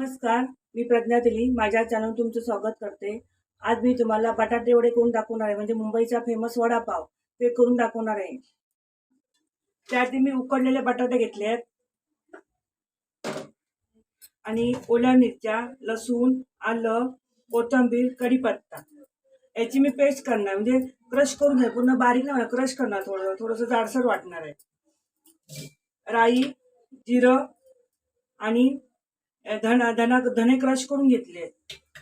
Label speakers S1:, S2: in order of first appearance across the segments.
S1: नमस्कार मी प्रज्ञा दिली. माझ्या चॅनल तुमचं स्वागत करते. आज मी तुम्हाला बटाटे वडे करून दाखवणार आहे. म्हणजे मुंबईचा फेमस वडापाव ते करून दाखवणार आहे. त्याआधी मी उकडलेले बटाटे घेतले आहेत. आणि ओल्या मिरच्या लसूण आलं कोथिंबीर कढीपत्ता. याची मी पेस्ट करणार. म्हणजे क्रश करून घ्या पूर्ण बारीक नाही क्रश करणार थोडं. थोडंसं जाडसर वाटणार आहे. राई जिरं आणि धना धना धने क्रश करून घेतले.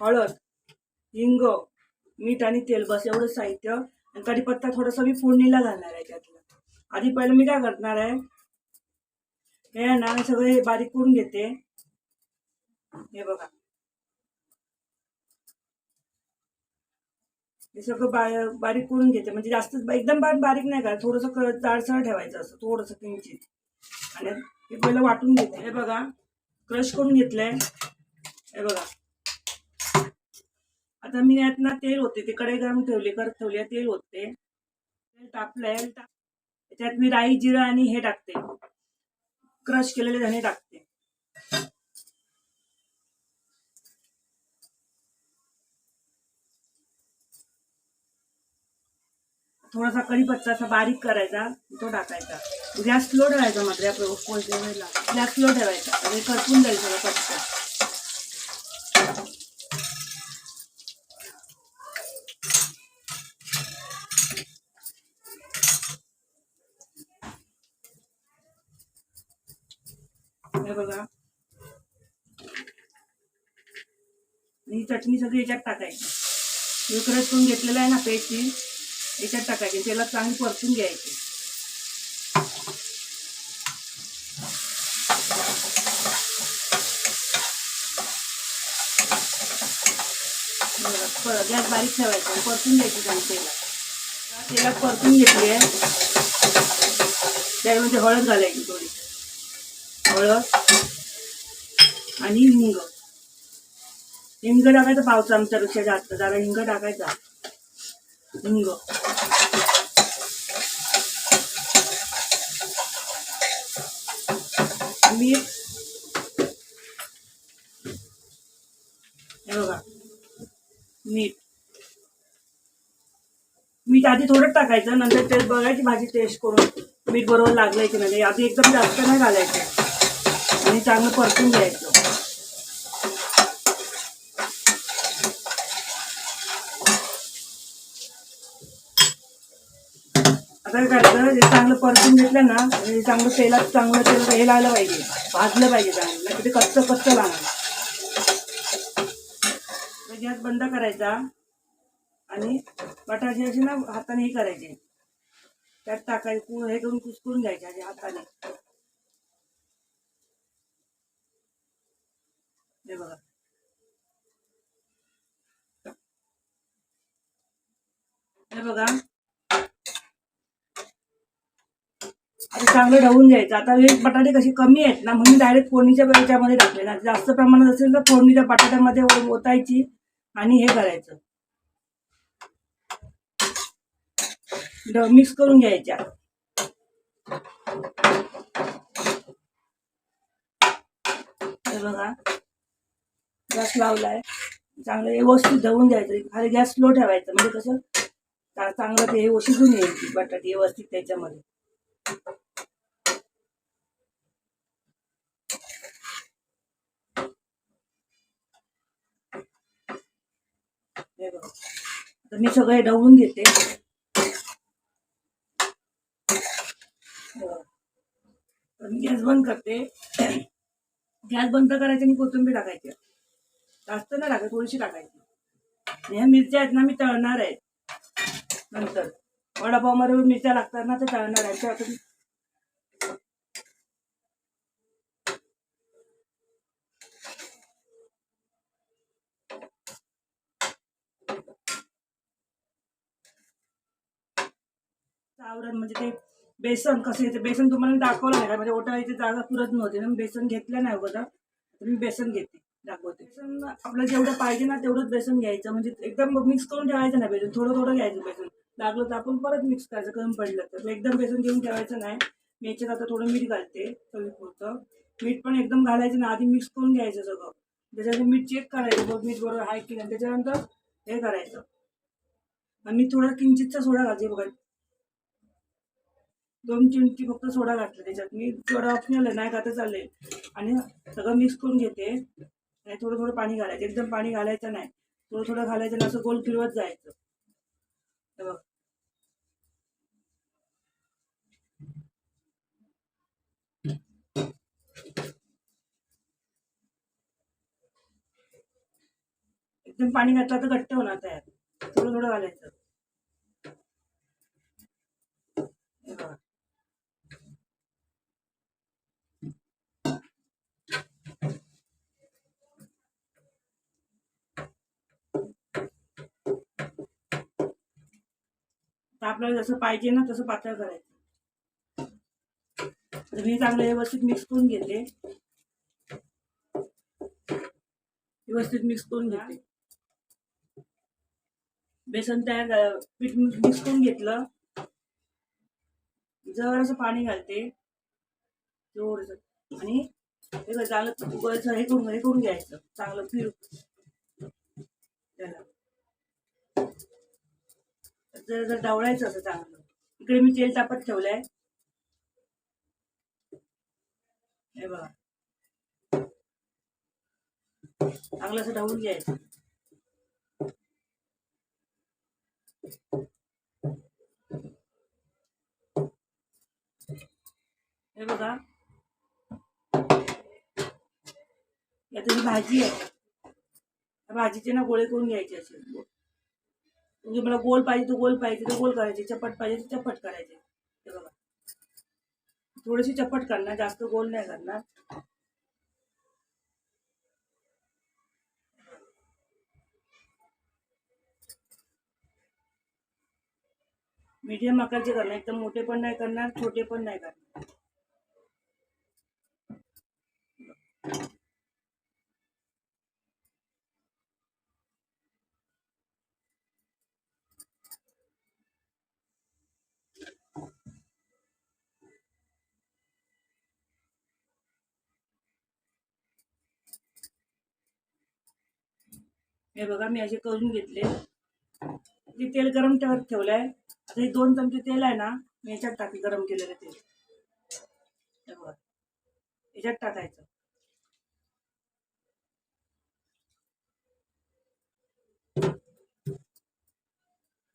S1: हळद हिंग मीठ आणि तेल बस एवढं साहित्य. आणि कढीपत्ता थोडासा मी फोडणीला घालणार आहे त्यातला. आधी पहिलं मी काय करणार आहे हे ना सगळे बारीक करून घेते. हे बघा. हे सगळं बा बारीक करून घेते. म्हणजे जास्त एकदम बारीक बारीक नाही का थोडंसं जाडसर ठेवायचं असं थोडंसं किंचित. आणि हे पहिलं वाटून घेते. हे बघा. क्रश करून घेतलंय. हे बघा. आता मी यात ना तेल होते ते कढई गरम ठेवली करत ठेवले तेल होते तेल टाकलंय त्यात मी राई जिरं आणि हे टाकते. क्रश केलेले धणे टाकते. थोडासा कढीपत्ता असा बारीक करायचा तो टाकायचा. गॅस स्लो ठेवायचा मात्र या वेळेला गॅस स्लो ठेवायचा आणि करपून जाईल सगळं पटकन हे बघा. आणि ही चटणी सगळी याच्यात टाकायची. मी करून घेतलेलं आहे ना पेस्ट. याच्यात टाकायचे त्याला चांगली परतून घ्यायची. गॅस बारीक ठेवायचा आणि परतून घ्यायची चांगली तेला तेला परतून घेतली आहे. त्यामध्ये म्हणजे हळद घालायची थोडी. हळद आणि हिंग. हिंग टाकायचं पाव चमच्यापेक्षा जास्त जरा हिंग टाकायचा. हिंग. मीठ हे बघा मीठ मीठ आधी थोडं टाकायचं नंतर ते बघायची भाजी टेस्ट करून. मीठ बरोबर लागलंय की नाही? आधी एकदम जास्त नाही घालायचं. आणि चांगलं परतून घ्यायचं. हे चांगलं परतून घेतलं ना हे चांगलं तेलात चांगलं तेल हे लागलं पाहिजे. भाजलं पाहिजे चांगलं नाही ते कच्चं कच्चं लागणार. गॅस बंद करायचा आणि बटाटे असे ना हाताने हे करायचे. त्यात टाकायचे कु- हे करून कुसकरून घ्यायचे हाताने. हे बघा. हे बघा. आता चांगलं ढवून घ्यायचं. आता हे बटाटे कसे कमी आहेत ना म्हणून डायरेक्ट फोडणीच्या याच्यामध्ये टाकले ना जास्त प्रमाणात असेल तर फोडणीच्या बटाट्यामध्ये ओतायची आणि हे करायचं. मिक्स करून घ्यायच्या. बघा. गॅस लावलाय. चांगलं व्यवस्थित धवून द्यायचं खाली गॅस स्लो ठेवायचं. म्हणजे कसं? चांगलं ते हे शिजून यायची बटाटे व्यवस्थित त्याच्यामध्ये हे बघा तर मी सगळे डवून घेते. तर मी गॅस बंद करते. गॅस बंद करायची आणि कोथिंबीर टाकायची. जास्त नाही टाकायची थोडीशी टाकायची. ह्या मिरच्या आहेत ना मी तळणार आहे. नंतर. वडापावमध्ये मिरच्या लागतात ना ते तळणार आहे. आवरण म्हणजे ते बेसन कसं येते? बेसन तुम्हाला मी दाखवलं नाही का? म्हणजे ओटाळीची जागा पुरत नव्हती. ना बेसन घेतलं नाही अगोदर. तर मी बेसन घेते. दाखवते. बेसन आपलं जेवढं पाहिजे ना तेवढंच बेसन घ्यायचं. म्हणजे एकदम मिक्स करून ठेवायचं नाही बेसन. थोडं थोडं घ्यायचं बेसन. लागलं तर आपण परत मिक्स करायचं. कमी पडलं तर. एकदम बेसन घेऊन ठेवायचं नाही. मी याच्यात आता थोडं मीठ घालते. चवीपुरतं मीठ पण एकदम घालायचं ना आधी मिक्स करून घ्यायचं सगळं. त्याच्यानंतर मीठ चेक करायचं. मग मीठ बरोबर आहे की नाही. त्याच्यानंतर हे करायचं. आणि मी थोडा किंचितचा सोडा घालते. बघा. दोन चिमटी फक्त सोडा घातला त्याच्यात. मी सोडा ऑप्शनल आहे नाही का चालले आणि सगळं मिक्स करून घेते. आणि थोडं थोडं पाणी घालायचं. एकदम पाणी घालायचं नाही. थोडं थोडं घालायचं आणि असं गोल फिरवत जायचं. बघ. एकदम पाणी घातलं तर घट्ट होणार तयार. थोडं थोडं घालायचं. तर आपल्याला जसं पाहिजे ना तसं पातळ करायचं. तर मी चांगलं व्यवस्थित मिक्स करून घेते. व्यवस्थित मिक्स करून घेते. बेसन तयार पीठ मिक्स करून घेतलं. जरासं पाणी घालते. थोडंसं. आणि हे चांगलं हे करून हे करून घ्यायचं. चांगलं फिरू त्याला. जर जर ढवळायचं असं चांगलं. इकडे मी तेल तापत ठेवलंय. हे बघा. चांगलं असं ढवळून घ्यायचं. हे बघा. यात भाजी आहे भाजीचे ना गोळे करून घ्यायचे असे? म्हणजे मला गोल पाहिजे तर गोल पाहिजे तर गोल करायचे चपट पाहिजे तर चपट करायचे. हे बघा. थोडीशी चपट करणार जास्त गोल नाही करणार. मीडियम आकारचे करणार एकदम मोठे पण नाही करणार छोटे पण नाही करणार. हे बघा मी असे करून घेतले. ते तेल गरम ठेवत ठेवलंय. आता हे दोन चमचे तेल आहे ना मी याच्यात टाकी गरम केलेलं तेल. बघा याच्यात टाकायचं.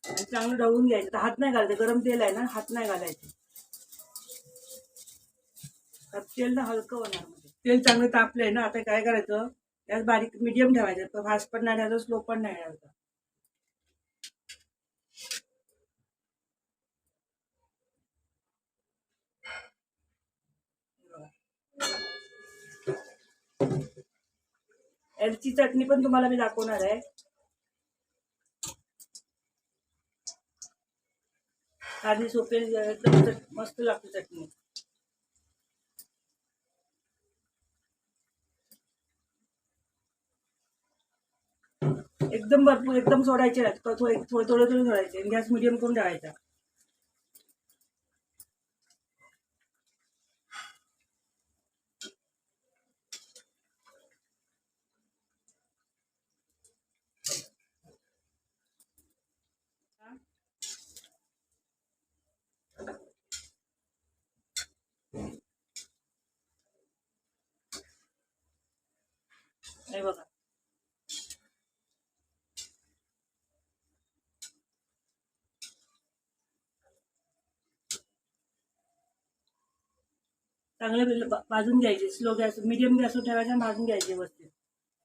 S1: चांगलं ढवळून घ्यायचं. तर हात नाही घालायचं गरम तेल आहे ना हात नाही घालायचे. तेल ना हलकं होणार तेल चांगलं तापलंय ना आता काय करायचं? त्यात बारीक मीडियम ठेवायचं. फास्ट पण नाही ठेवायचं स्लो पण नाही ठेवायचं एलची चटणी पण तुम्हाला मी दाखवणार आहे. साधी सोपे एकदम मस्त लागते चटणी. एकदम भरपूर एकदम सोडायचे नाहीत थोडे थोडे थोडे थोडे थोडे सोडायचे. गॅस मिडियम करून ठेवायचा. हे बघा. चांगले भाजून घ्यायचे. स्लो गॅस मिडियम गॅसवर ठेवायचा भाजून घ्यायचे व्यवस्थित.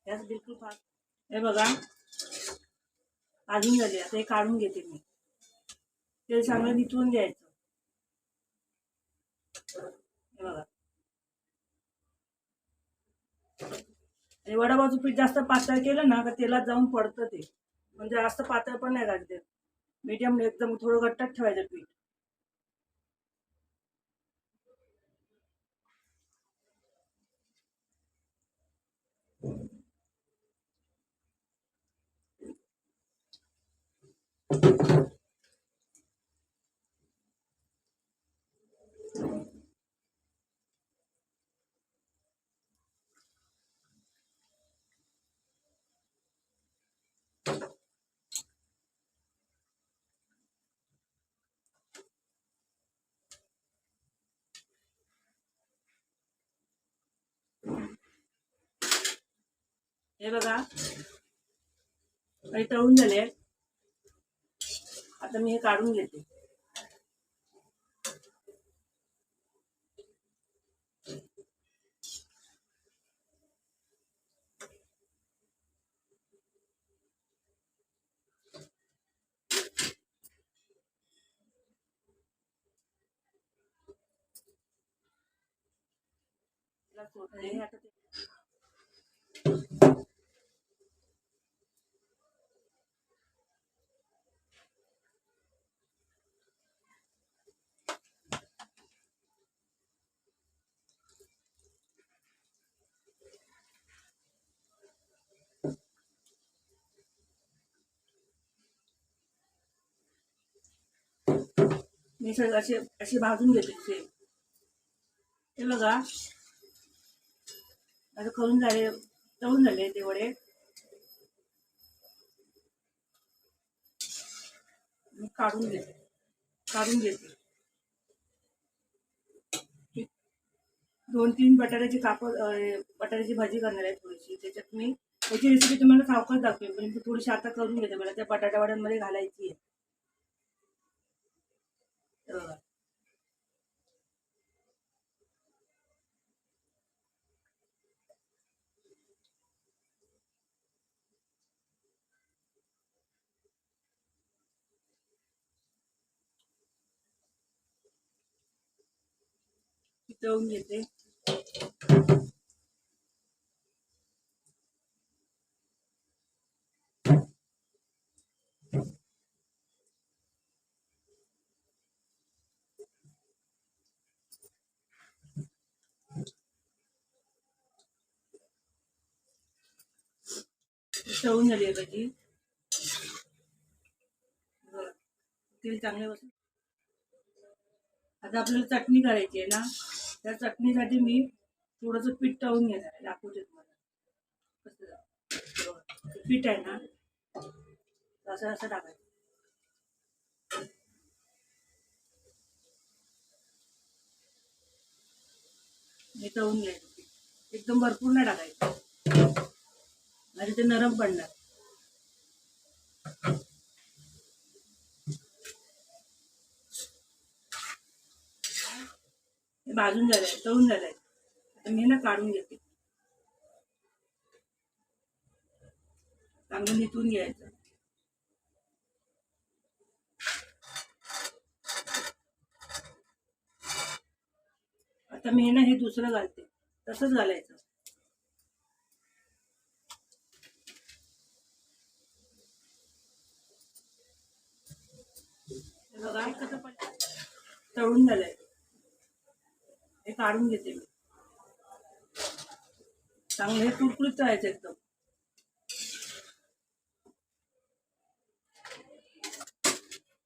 S1: गॅस बिलकुल फास्ट. हे बघा. भाजून झाले. आता हे काढून घेते मी. तेल चांगलं निथळून घ्यायचं. हे बघा. आणि वडापावचं पीठ जास्त पातळ केलं ना का तेलात जाऊन पडतं ते. म्हणजे जास्त पातळ पण नाही घालते मीडियम एकदम थोडं घट्टच ठेवायचं पीठ. हे बघा. काही तळून झाले आता मी हे काढून घेते. आता मी सगळं असे अशी भाजून घेते सेम हे बघा. आता करून झाले तळून झाले ते वडे. मी काढून घेते काढून घेते. दोन तीन बटाट्याची कापड बटाट्याची भाजी करणार आहे थोडीशी. त्याच्यात मी याची रेसिपी तुम्हाला सावकाच दाखवेल पण थोडीशी आता करून घेते. मला त्या बटाट्यावाड्यांमध्ये घालायची आहे. तर. बघा तळून घेते. तळून झाली आहे भाजी बरं. तेल चांगले बसून आता आपल्याला चटणी करायची आहे ना त्या चटणीसाठी मी थोडंसं पीठ तळून घेणार आहे दाखवते तुम्हाला. कसं पीठ आहे ना असं असं टाकायचं. मी तळून घ्यायचं एकदम भरपूर नाही टाकायचं. म्हणजे ते नरम पडणार. भाजून झालंय तळून झालंय. आता मी ना काढून घेते. चांगलं निथून घ्यायचं. आता मी ना हे दुसरं घालते. तसंच घालायचं. काय कसं पण तळून झालंय. हे काढून घेते मी. चांगलं हे कुरकुरीत तळायचं एकदम.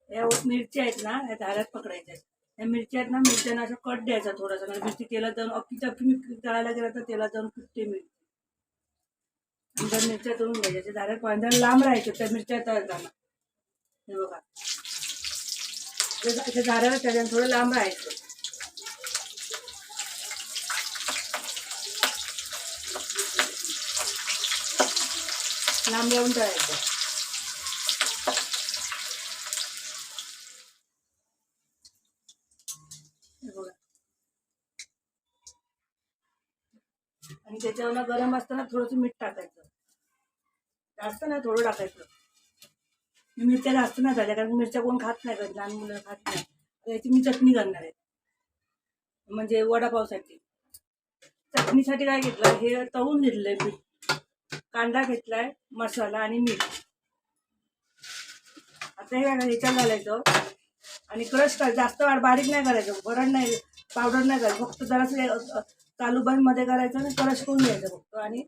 S1: या मिरच्या आहेत ना या धाऱ्यात पकडायच्या या मिरच्या आहेत ना मिरच्यांना असं कट द्यायचा थोडासा. म्हणजे मिरची तेलात जाऊन अख्खी चक्की मी तळायला गेला तर तेलात जाऊन फुटते मिरची? आणि मिरच्या तळून घ्यायच्या धाऱ्यात पाहिजे लांब राहायचं त्या मिरच्या तळताना. हे बघा. ते झाडाला त्याच्यानं थोडं लांब राहायचं. लांब लावून तळायचं बघा. आणि त्याच्यावर गरम असताना थोडंसं मीठ टाकायचं. जास्त नाही थोडं टाकायचं. मिरच्या जास्त नाही झाल्या कारण मिरच्या कोण खात नाही लहान मुलं खात नाही. याची मी चटणी करणार आहे. म्हणजे वडापावसाठी. चटणीसाठी काय घेतलं हे तळून घेतलंय पीठ. कांदा घेतलाय मसाला आणि मीठ. आता हे काय ह्याच्यात घालायचं. आणि क्रश करायचं. जास्त वाढ बारीक नाही करायचं. वरण नाही पावडर नाही करायचं. फक्त जरासं हे, चालू बंदमध्ये करायचं आणि क्रश करून घ्यायचं फक्त. आणि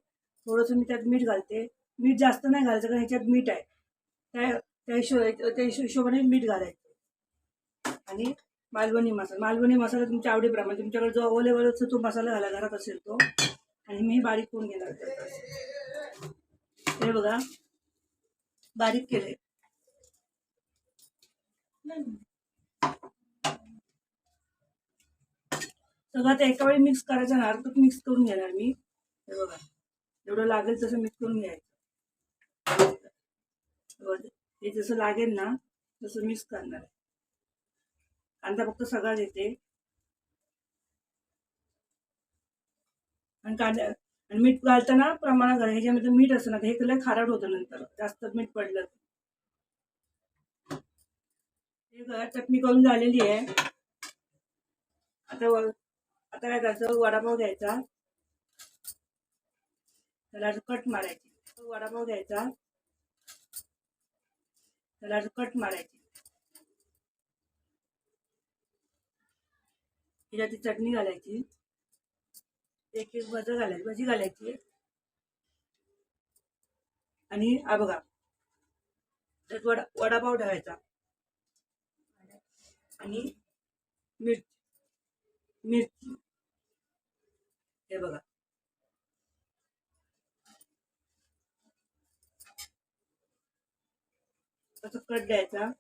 S1: थोडंसं मी त्यात मीठ घालते. मीठ जास्त नाही घालायचं कारण ह्याच्यात मीठ आहे. त्या त्या हिशो त्या हिशोबाने मीठ घालायचं. आणि मालवणी मसाला. मालवणी मसाला तुमच्या आवडीप्रमाणे. तुमच्याकडे जो अवेलेबल असतो तो मसाला घाला घरात असेल तो. आणि मी बारीक करून घेणार हे बघा. बारीक केले सगळं ते एका वेळी मिक्स करायचं ना अर्थ मिक्स करून घेणार मी. हे बघा. जेवढं लागेल तसं मिक्स करून घ्यायचं. हे जसं लागेल ना तसं मिक्स करणार आहे. कांदा फक्त सगळा देते आणि कांदा आणि मीठ घालताना प्रमाणात घाल ह्याच्यामध्ये मीठ असतं ना हे कलर खारट होतं नंतर जास्त मीठ पडलं तर. हे चटणी करून झालेली आहे. आता आता काय करायचं वडापाव घ्यायचा. त्याला कट मारायची. वडापाव घ्यायचा. त्याला कट मारायची. त्याच्यात ती चटणी घालायची. एक एक भज घालायची भजी घालायची. आणि हा बघा त्यात वडा वडापाव ठेवायचा. आणि मिरची मिरची. हे बघा. असं कट द्यायचा.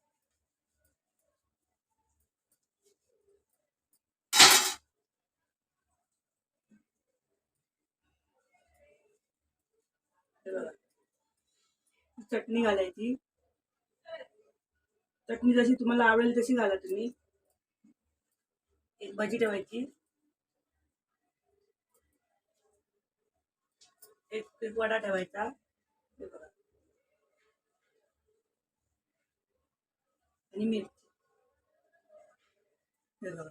S1: चटणी घालायची. चटणी जशी तुम्हाला आवडेल तशी घाला तुम्ही. एक भाजी ठेवायची. एक एक वडा ठेवायचा. हे बघा. आणि मिरची. हे बघा.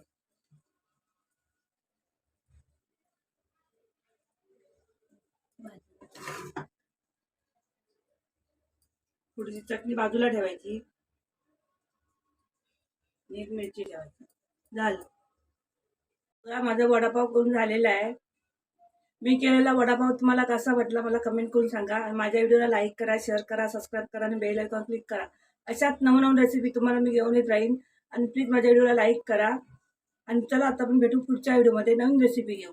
S1: थोडीशी चटणी बाजूला ठेवायची. एक मिरची ठेवायची. झालं. माझा वडापाव करून झालेला आहे. मी केलेला वडापाव तुम्हाला कसा वाटला मला कमेंट करून सांगा. माझ्या व्हिडिओला लाईक करा शेअर करा सबस्क्राईब करा आणि बेल आयकॉन क्लिक करा. अशाच नवनवीन रेसिपी तुम्हाला मी घेऊन येत राहीन. आणि प्लीज माझ्या व्हिडिओला लाईक करा. आणि चला आता आपण भेटू पुढच्या व्हिडिओमध्ये नवीन रेसिपी घेऊ.